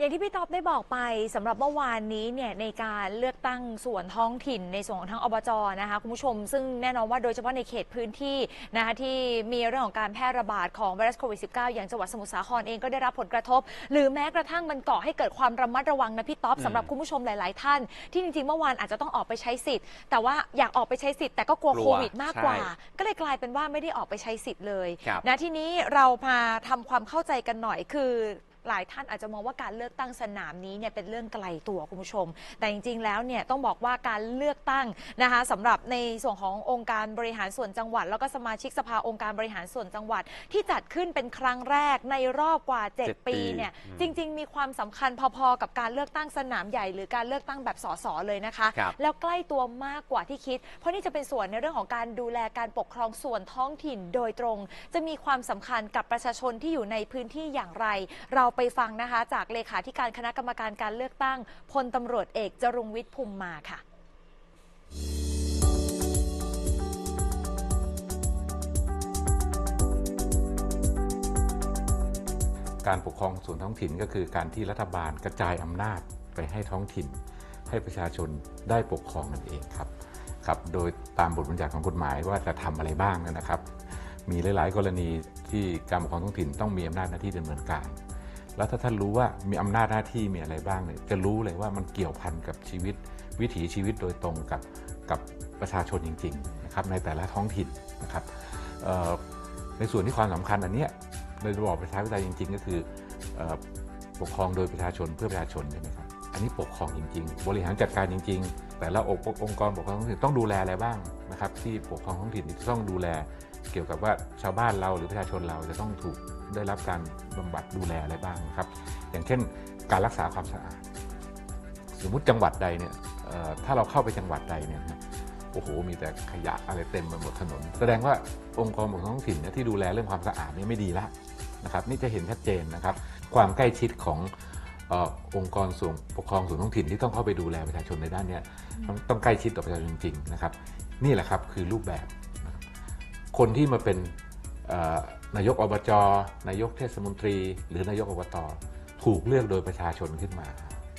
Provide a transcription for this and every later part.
อย่างที่พี่ท็อปได้บอกไปสำหรับเมื่อวานนี้เนี่ยในการเลือกตั้งส่วนท้องถิ่นในส่วนของทางอบจนะคะคุณผู้ชม ซึ่งแน่นอนว่าโดยเฉพาะในเขตพื้นที่นะคะที่มีเรื่องของการแพร่ระบาดของไวรัสโควิด -19 อย่างจังหวัดสมุทรสาครเองก็ได้รับผลกระทบ หรือแม้กระทั่งมันก่อให้เกิดความระมัดระวังนะพี่ท็อปอืมสำหรับคุณผู้ชมหลาย ๆ ท่าน ที่จริง ๆ เมื่อวานอาจจะต้องออกไปใช้สิทธิ์ แต่ว่าอยากออกไปใช้สิทธิ์แต่ก็กลัวกลัวโควิดมากกว่าใช่ก็เลยกลายเป็นว่าไม่ได้ออกไปใช้สิทธิ์เลยครับนะทีนี้เรามาทำความเข้าใจกันหน่อยคือ หลายท่านอาจจะมองว่าการเลือกตั้งสนามนี้เนี่ยเป็นเรื่องไกลตัวคุณผู้ชม แต่จริงๆ แล้วเนี่ยต้องบอกว่าการเลือกตั้งนะคะสำหรับในส่วนขององค์การบริหารส่วนจังหวัด แล้วก็สมาชิกสภาองค์การบริหารส่วนจังหวัด ที่จัดขึ้นเป็นครั้งแรกในรอบกว่าเจ็ด7ปีเนี่ยอืมจริง ๆ มีความสำคัญพอๆ กับการเลือกตั้งสนามใหญ่ หรือการเลือกตั้งแบบสสเลยนะคะครับแล้วใกล้ตัวมากกว่าที่คิด เพราะนี่จะเป็นส่วนในเรื่องของการดูแลการปกครองส่วนท้องถิ่นโดยตรง จะมีความสำคัญกับประชาชนที่อยู่ในพื้นที่อย่างไร เราไปฟังนะคะ จากเลขาธิการคณะกรรมการการเลือกตั้งพลตำรวจเอกจรุงวิทย์ภูมิมาค่ะการปกครองส่วนท้องถิ่นก็คือการที่รัฐบาลกระจายอำนาจไปให้ท้องถิ่น ให้ประชาชนได้ปกครองนั่นเองครับครับ โดยตามบทบัญญัติของกฎหมายว่าจะทำอะไรบ้างนะครับ มีหลาย ๆ กรณีที่การปกครองท้องถิ่นต้องมีอำนาจหน้าที่ดำเนินการ แล้วถ้าท่านรู้ว่ามีอำนาจหน้าที่มีอะไรบ้างเนี่ยจะรู้เลยว่ามันเกี่ยวพันกับชีวิต วิถีชีวิตโดยตรงกับกับประชาชนจริงๆนะครับในแต่ละท้องถิ่นนะครับในส่วนที่ความสำคัญอันเนี้ยในระบอบประชาธิปไตยจริง ๆ ก็คืออปกครองโดยประชาชนเพื่อประชาชนใช่ไหมครับอันนี้ปกครองจริง ๆ บริหารจัดการจริง ๆ แต่ละองค์องค์กรปกครองท้องถิ่นต้องดูแลอะไรบ้างนะครับที่ปกครองท้องถิ่นต้องดูแลเกี่ยวกับว่าชาวบ้านเราหรือประชาชนเราจะต้องถูก ได้รับการบำบัดดูแลอะไรบ้างนะครับ อย่างเช่นการรักษาความสะอาด สมมติจังหวัดใดเนี่ยถ้าเราเข้าไปจังหวัดใดเนี่ยโอ้โห มีแต่ขยะอะไรเต็มไปหมดถนน แสดงว่าองค์กรปกครองท้องถิ่นเนี่ยที่ดูแลเรื่องความสะอาดนี่ไม่ดีละนะครับ นี่จะเห็นชัดเจนนะครับ ความใกล้ชิดขององค์กรส่วนปกครองส่วนท้องถิ่นที่ต้องเข้าไปดูแลประชาชนในด้านนี้ต้องใกล้ชิดต่อประชาชนจริงๆนะครับ นี่แหละครับคือรูปแบบ คนที่มาเป็น นายกอบจนายกเทศมนตรี หรือนายกอบตถูกเลือกโดยประชาชนขึ้นมา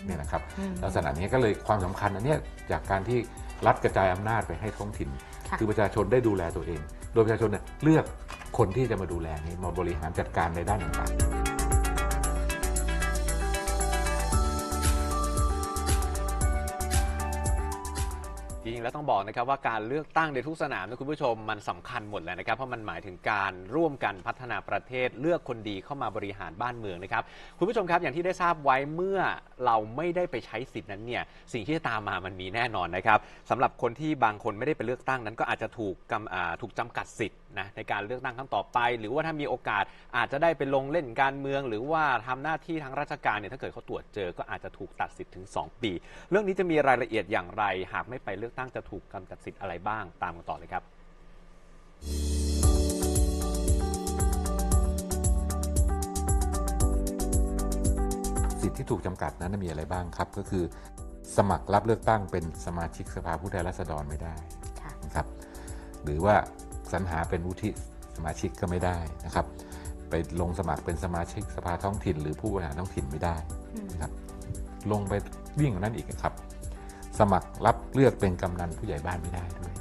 เนี่ยนะครับอืมลักษณะนี้ก็เลยความสำคัญอันเนี้ยจากการที่รัฐกระจายอำนาจไปให้ท้องถิ่นค่ะคือประชาชนได้ดูแลตัวเอง โดยประชาชนเนี่ยเลือกคนที่จะมาดูแลนี้มาบริหารจัดการในด้านต่างๆ งๆ แล้วต้องบอกนะครับว่าการเลือกตั้งในทุกสนามนะคุณผู้ชมมันสำคัญหมดแล้วนะครับเพราะมันหมายถึงการร่วมกันพัฒนาประเทศเลือกคนดีเข้ามาบริหารบ้านเมืองนะครับคุณผู้ชมครับอย่างที่ได้ทราบไว้เมื่อเราไม่ได้ไปใช้สิทธินั้นเนี่ยสิ่งที่จะตามมามันมีแน่นอนนะครับสำหรับคนที่บางคนไม่ได้ไปเลือกตั้งนั้นก็อาจจะถูกกำถูกจำกัดสิทธินะในการเลือกตั้งครั้งต่อไป หรือว่าถ้ามีโอกาสอาจจะได้ไปลงเล่นการเมือง หรือว่าทำหน้าที่ทางราชการเนี่ยถ้าเกิดเขาตรวจเจอก็อาจจะถูกตัดสิทธิ์ถึง 2 ปี เรื่องนี้จะมีรายละเอียดอย่างไร หากไม่ไปเลือกตั้งจะถูกกำจัดสิทธิ์อะไรบ้างตามกันต่อเลยครับ สิทธิที่ถูกจำกัดนั้นมีอะไรบ้างครับ ก็คือ สมัครรับเลือกตั้งเป็นสมาชิกสภาผู้แทนราษฎรไม่ได้ค่ะนะครับหรือว่า สรรหาเป็นวุฒิสมาชิกก็ไม่ได้นะครับ ไปลงสมัครเป็นสมาชิกสภาท้องถิ่น หรือผู้บริหารท้องถิ่นไม่ได้นะครับลงไปวิ่งกว่านั้นอีกนะครับ สมัครรับเลือกเป็นกำนันผู้ใหญ่บ้านไม่ได้ด้วย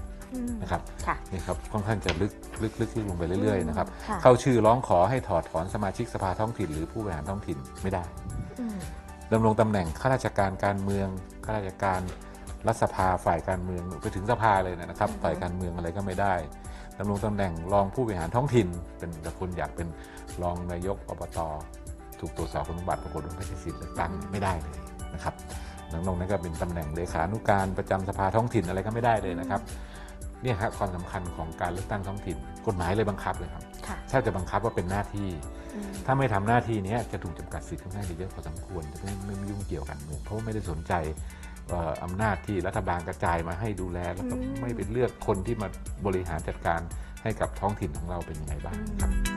นะครับค่ะนี่ครับค่อนข้างจะลึกลึกลึกลึกลงไปเรื่อยๆนะครับค่ะเข้าชื่อร้องขอให้ถอดถอนสมาชิกสภาท้องถิ่น หรือผู้บริหารท้องถิ่นไม่ได้อืมดำรงตำแหน่งข้าราชการการเมืองข้าราชการรัฐสภาฝ่ายการเมืองไปถึงสภาเลยนะครับอือฮึฝ่ายการเมืองอะไรก็ไม่ได้ ดำรงตำแหน่งรองผู้บริหารท้องถิ่น เป็นแต่คนอยากเป็นรองนายกอบตถูกตรวจสอบคุณสมบัติปรากฏว่าไม่ใช่สิทธิ์เลือกตั้งไม่ได้เลยนะครับนอกนั้นก็เป็นตำแหน่งเลขานุการประจำสภาท้องถิ่นอะไรก็ไม่ได้เลยนะครับเนี่ยครับความสำคัญของการเลือกตั้งท้องถิ่น กฎหมายเลยบังคับเลยครับค่ะถ้าจะบังคับว่าเป็นหน้าที่ ถ้าไม่ทำหน้าที่นี้จะถูกจำกัดสิทธิ์ค่อนข้างจะเยอะพอสมควรจะไม่ไม่ยุ่งเกี่ยวกันเมืองเพราะไม่ได้สนใจ อำนาจที่รัฐบาลกระจายมาให้ดูแล แล้วก็ไม่เป็นเลือกคนที่มาบริหารจัดการให้กับท้องถิ่นของเราเป็นยังไงบ้างครับ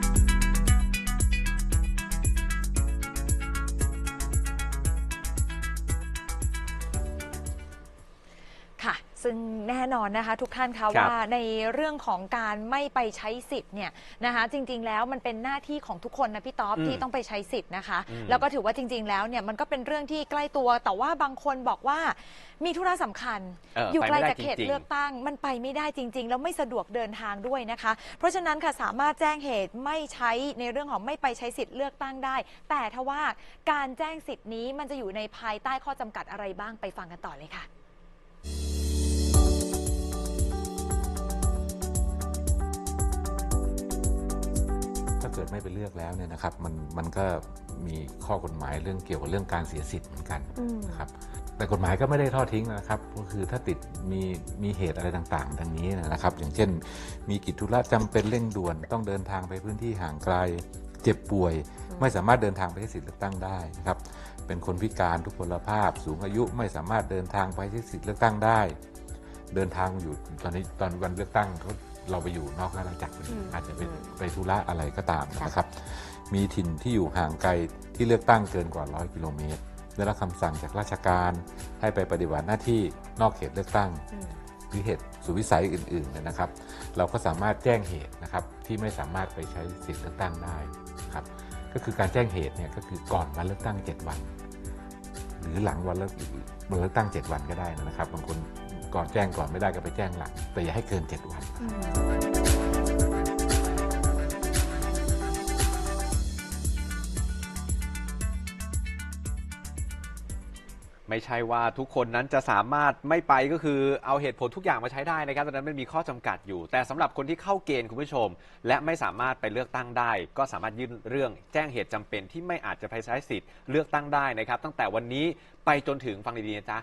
ซึ่งแน่นอนนะคะทุกท่านคะครับว่าในเรื่องของการไม่ไปใช้สิทธิ์เนี่ยนะคะจริงๆแล้วมันเป็นหน้าที่ของทุกคนนะพี่ต๊อบอืมที่ต้องไปใช้สิทธิ์นะคะอืมแล้วก็ถือว่าจริง ๆ แล้วเนี่ยมันก็เป็นเรื่องที่ใกล้ตัว แต่ว่าบางคนบอกว่ามีธุระสำคัญเอออยู่ไปไกลไม่ได้จากเขตจริงๆเลือกตั้งมันไปไม่ได้จริง ๆ แล้วไม่สะดวกเดินทางด้วยนะคะ เพราะฉะนั้นค่ะสามารถแจ้งเหตุไม่ใช้ในเรื่องของไม่ไปใช้สิทธิ์เลือกตั้งได้ แต่ทว่าการแจ้งสิทธิ์นี้มันจะอยู่ในภายใต้ข้อจำกัดอะไรบ้างไปฟังกันต่อเลยค่ะ กิดไม่ไปเลือกแล้วเนี่ยนะครับมันมันก็มีข้อกฎหมายเรื่องเกี่ยวกับเรื่องการเสียสิทธิ์เหมือนกันอืมนะครับแต่กฎหมายก็ไม่ได้ทอดทิ้งนะครับ ก็คือถ้าติดมีมีเหตุอะไรต่างๆดังนี้นะครับ อย่างเช่น มีกิจธุระจำเป็นเร่งด่วนต้องเดินทางไปพื้นที่ห่างไกลเจ็บป่วย ไม่สามารถเดินทางไปใช้สิทธิ์เลือกตั้งได้นะครับ เป็นคนพิการทุพพลภาพ สูงอายุไม่สามารถเดินทางไปใช้สิทธิ์เลือกตั้งได้ เดินทางอยู่ตอนนี้ตอนวันเลือกตั้งเขา เราไปอยู่นอกราชอาณาจักรพอดีอืมอาจจะเป็นไปธุระอะไรก็ตามนะครับ มีถิ่นที่อยู่ห่างไกลที่เลือกตั้งเกินกว่า 100 กิโลเมตรได้รับคำสั่งจากราชการให้ไปปฏิบัติหน้าที่นอกเขตเลือกตั้งอืมหรือเหตุสุวิสัยอื่นๆเนยนะครับ เราก็สามารถแจ้งเหตุนะครับที่ไม่สามารถไปใช้สิทธิเลือกตั้งได้นะครับก็คือการแจ้งเหตุเนี่ยก็คือก่อนวันเลือกตั้ง 7 วัน หรือหลังวันเลือกวันเลือกตั้ง 7 วันก็ได้นะครับบางคนก่อนแจ้งก่อนไม่ได้ก็ไปแจ้งหลังแต่อย่าให้เกิน 7 วัน ไม่ใช่ว่าทุกคนนั้นจะสามารถไม่ไปก็คือเอาเหตุผลทุกอย่างมาใช้ได้นะครับดังนั้นมันมีข้อจำกัดอยู่ แต่สำหรับคนที่เข้าเกณฑ์คุณผู้ชม และไม่สามารถไปเลือกตั้งได้ ก็สามารถยื่นเรื่องแจ้งเหตุจำเป็นที่ไม่อาจจะไปใช้สิทธิ์เลือกตั้งได้นะครับ ตั้งแต่วันนี้ ไปจนถึงฟังดีๆนะจ๊ะ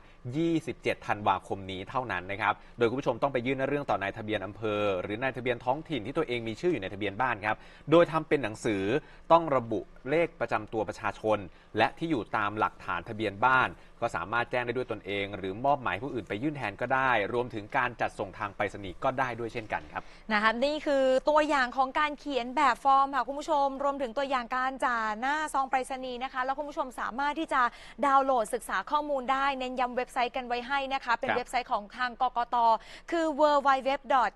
27 ธันวาคมนี้เท่านั้นนะครับ โดยคุณผู้ชมต้องไปยื่นเรื่องต่อนายทะเบียนอำเภอ หรือนายทะเบียนท้องถิ่นที่ตัวเองมีชื่ออยู่ในทะเบียนบ้านครับ โดยทำเป็นหนังสือต้องระบุเลขประจำตัวประชาชน และที่อยู่ตามหลักฐานทะเบียนบ้าน ก็สามารถแจ้งได้ด้วยตนเอง หรือมอบหมายผู้อื่นไปยื่นแทนก็ได้ รวมถึงการจัดส่งทางไปรษณีย์ก็ได้ด้วยเช่นกันครับนะคะนี่คือตัวอย่างของการเขียนแบบฟอร์มค่ะคุณผู้ชม รวมถึงตัวอย่างการจ่าหน้าซองไปรษณีย์นะคะ แล้วคุณผู้ชมสามารถที่จะดาวน์โหลดศึกษษาข้อมูลได้เน้นย้ำเว็บไซต์กันไว้ให้นะคะ เป็นครับ เว็บไซต์ของทางกกต คือ www.ect.go.th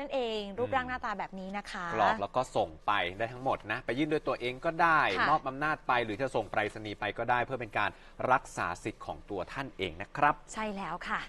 นั่นเอง รูปร่างหน้าตาแบบนี้นะคะ กรอกแล้วก็ส่งไปได้ทั้งหมดนะ ไปยื่นด้วยตัวเองก็ได้ ค่ะ มอบอำนาจไปหรือจะส่งไปรษณีย์ไปก็ได้ เพื่อเป็นการรักษาสิทธิ์ของตัวท่านเองนะครับ ใช่แล้วค่ะ